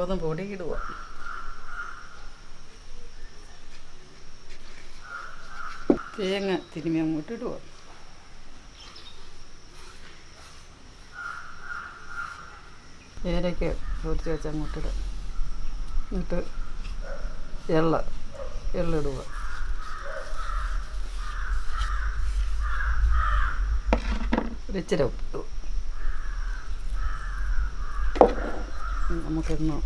ഓരോന്നും പൊടിയിടുക തേങ്ങ തിരുമ്മി അങ്ങോട്ട് ഇടുക ഏലയ്ക്ക് പൊരിച്ച് വെച്ച് അങ്ങോട്ട് ഇടുക എന്നിട്ട് എള്ള എള്ളിടുക ഒരിച്ചിരി ഉപ്പ് നമുക്കൊന്ന്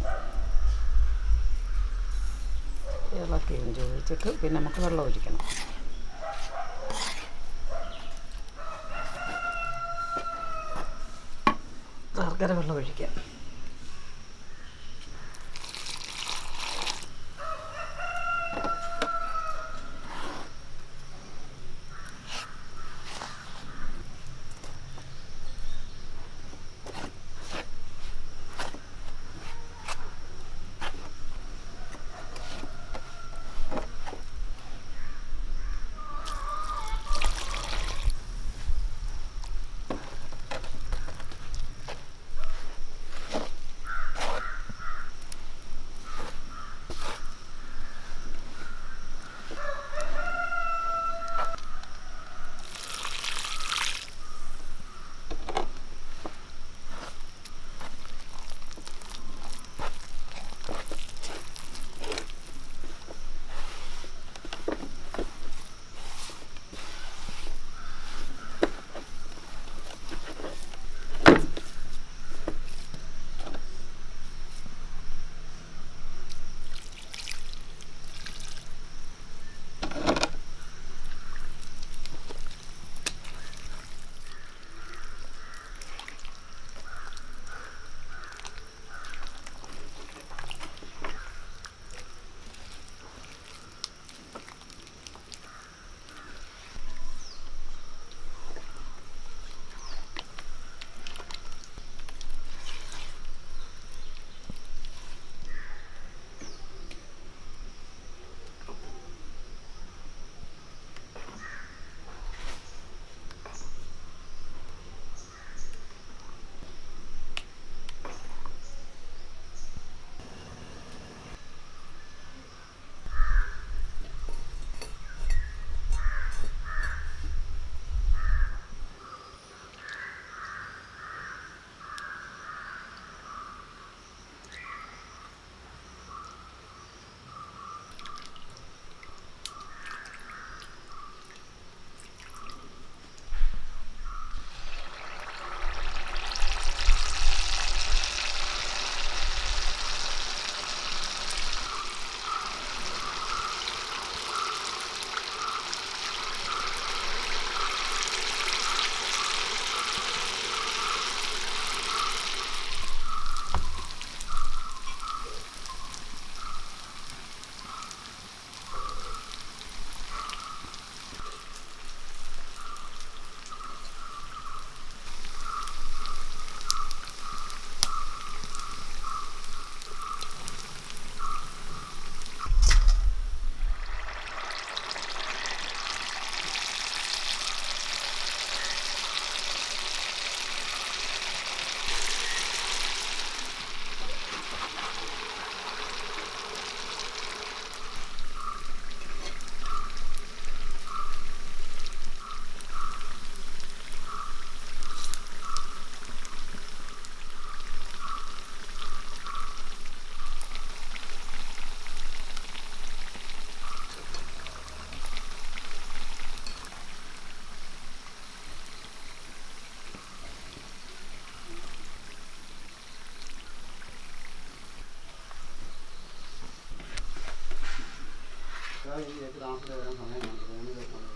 ഇളക്കിയും ചോദിച്ചിട്ട് പിന്നെ നമുക്ക് വെള്ളം ഒഴിക്കണം. ശർക്കര വെള്ളം ഒഴിക്കാം. 哎，也是当时在银行里面工那个朋友。